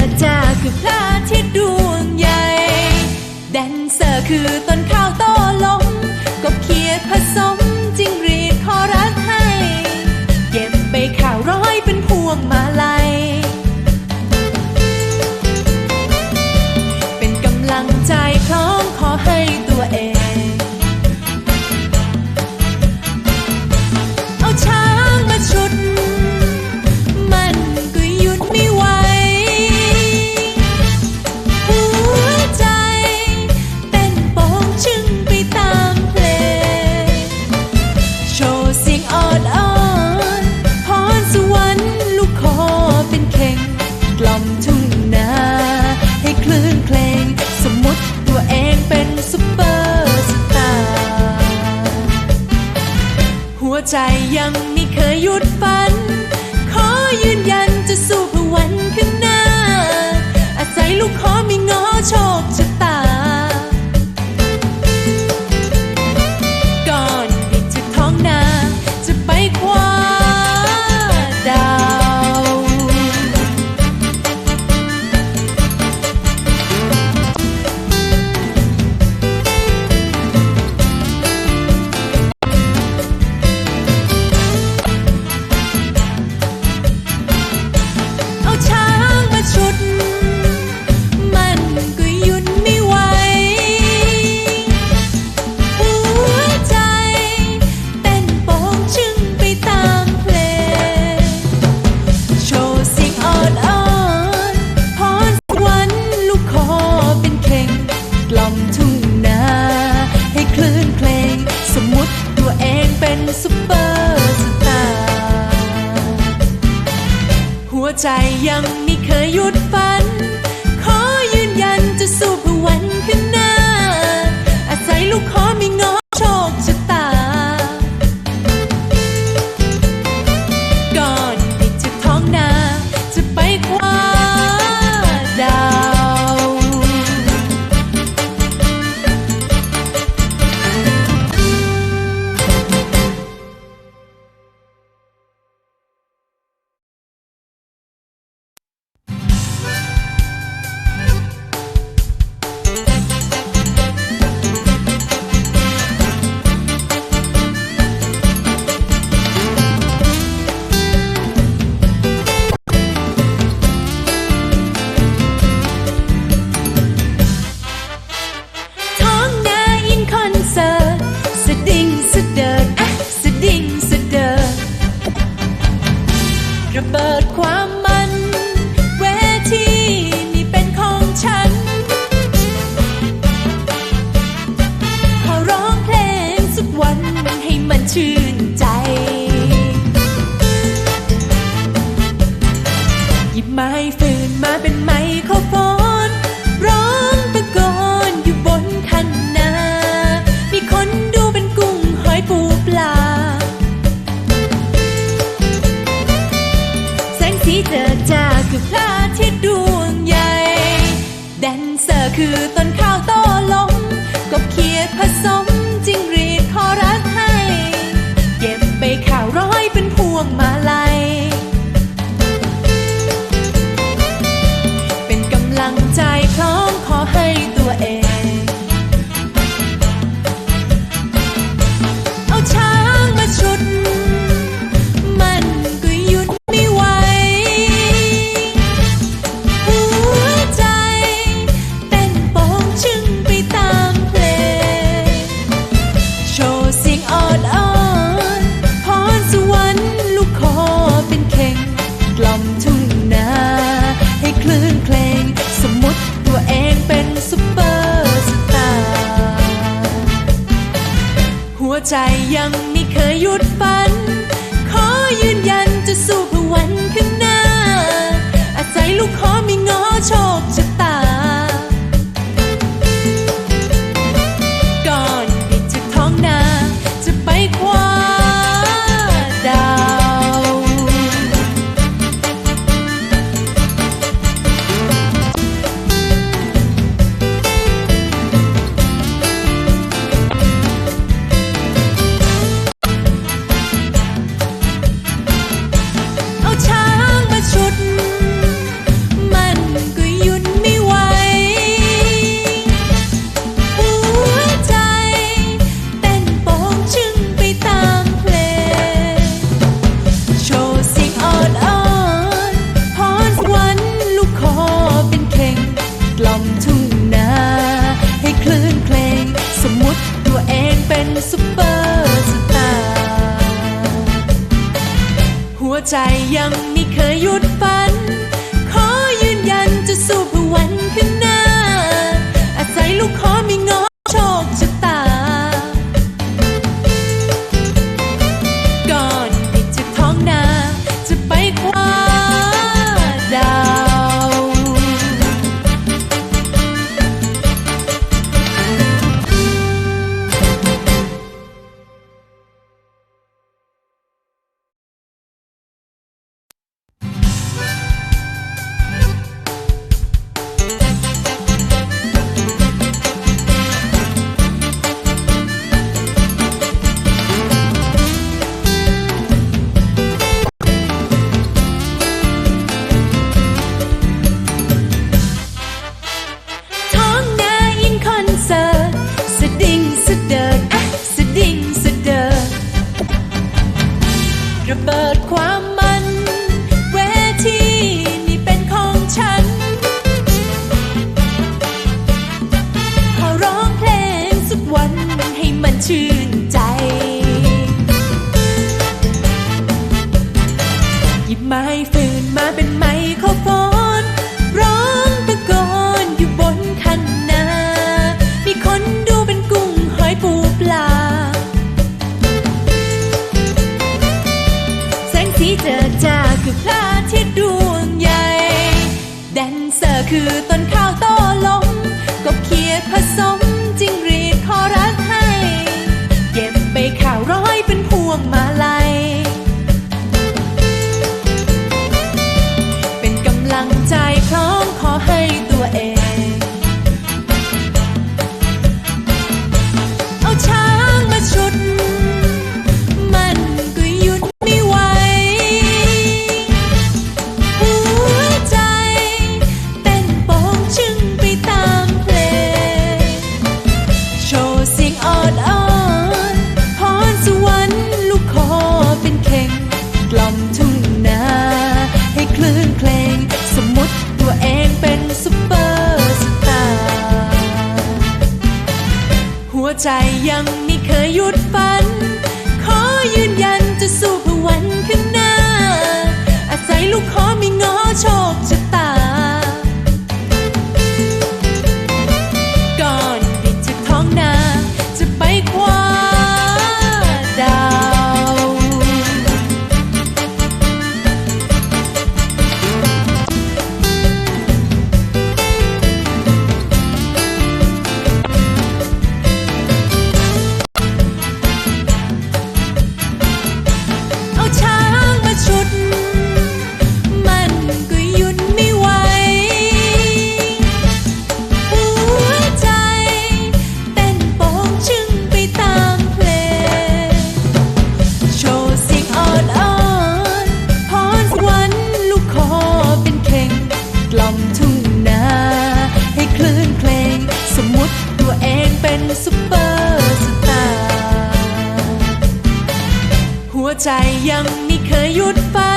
อจ้าคือพระอาทิตย์ดวงใหญ่ แดนเซอร์คือต้นข้าวต้ ไม่เคยหยุดฝัน ขอยืนยันจะสู้เพื่อวันข้างหน้า อาศัยลูกขอไม่งอ ซุเปอร์สตาร์หัวใจยังไม่เคยหยุดฝัน และซุปเปอร์สตาร์หัวใจยังไม่เคยหยุดฟัง ชื่นใจ หยิบไม้ฟืนมาเป็นไม้ข้อวฟอนร้องตะโกนอยู่บนคันนา มีคนดูเป็นกุ้งหอยปูปลา แสงสีเจอจ้าคือพระอาทิตย์ดวงใหญ่ แดนเซอร์คือต้น อ่อนออนพรสวรรค์ลูกคอเป็นเข่งกล่อมทุ่งนาให้คลื่นเพลง สมมติตัวเองเป็นซุปเปอร์สตาร์หัวใจยัง ยังไม่เคยหยุดฝัน